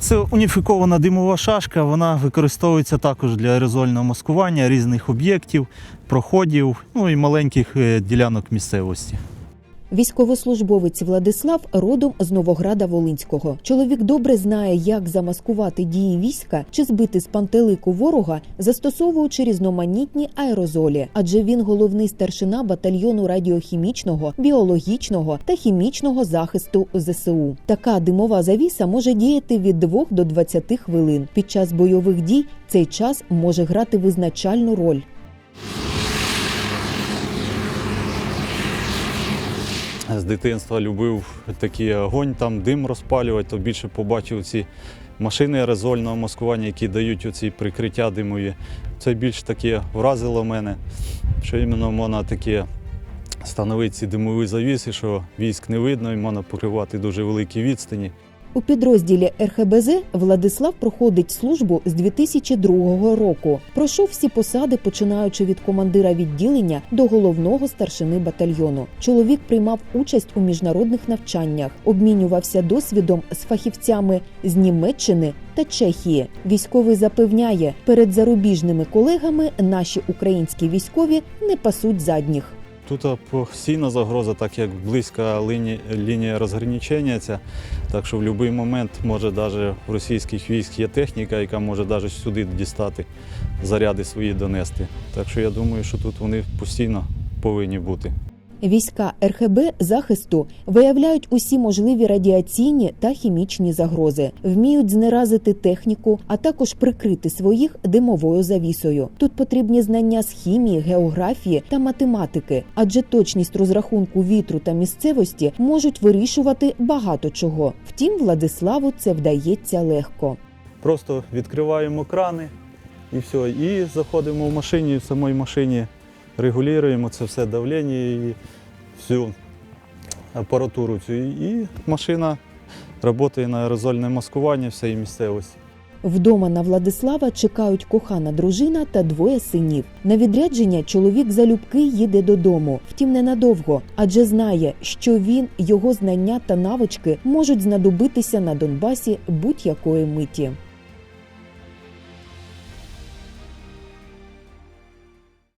Це уніфікована димова шашка. Вона використовується також для аерозольного маскування різних об'єктів, проходів, ну і маленьких е, ділянок місцевості. Військовослужбовець Владислав родом з Новограда Волинського. Чоловік добре знає, як замаскувати дії війська чи збити з пантелику ворога, застосовуючи різноманітні аерозолі, адже він головний старшина батальйону радіохімічного, біологічного та хімічного захисту ЗСУ. Така димова завіса може діяти від 2 до 20 хвилин. Під час бойових дій цей час може грати визначальну роль. З дитинства любив такий огонь, там дим розпалювати, то більше побачив ці машини аерозольного маскування, які дають оці прикриття димові. Це більш таке вразило мене, що іменно можна таке становити ці димові завіси, що військ не видно і можна покривати дуже великі відстані. У підрозділі РХБЗ Владислав проходить службу з 2002 року. Пройшов всі посади, починаючи від командира відділення до головного старшини батальйону. Чоловік приймав участь у міжнародних навчаннях, обмінювався досвідом з фахівцями з Німеччини та Чехії. Військовий запевняє, перед зарубіжними колегами наші українські військові не пасуть задніх. Тут постійна загроза, так як близька лінія, лінія розграничення ця, так що в будь-який момент може навіть в російських військ є техніка, яка може навіть сюди дістати заряди свої донести. Так що я думаю, що тут вони постійно повинні бути. Війська РХБ захисту виявляють усі можливі радіаційні та хімічні загрози, вміють знеразити техніку, а також прикрити своїх димовою завісою. Тут потрібні знання з хімії, географії та математики, адже точність розрахунку вітру та місцевості можуть вирішувати багато чого. Втім, Владиславу це вдається легко. Просто відкриваємо крани і все. І заходимо в машині, в самій машині регулюємо це все давлення і всю апаратуру цю. І машина працює на аерозольне маскування всієї місцевості. Вдома на Владислава чекають кохана дружина та двоє синів. На відрядження чоловік залюбки їде додому, втім ненадовго, адже знає, що він, його знання та навички можуть знадобитися на Донбасі будь-якої миті.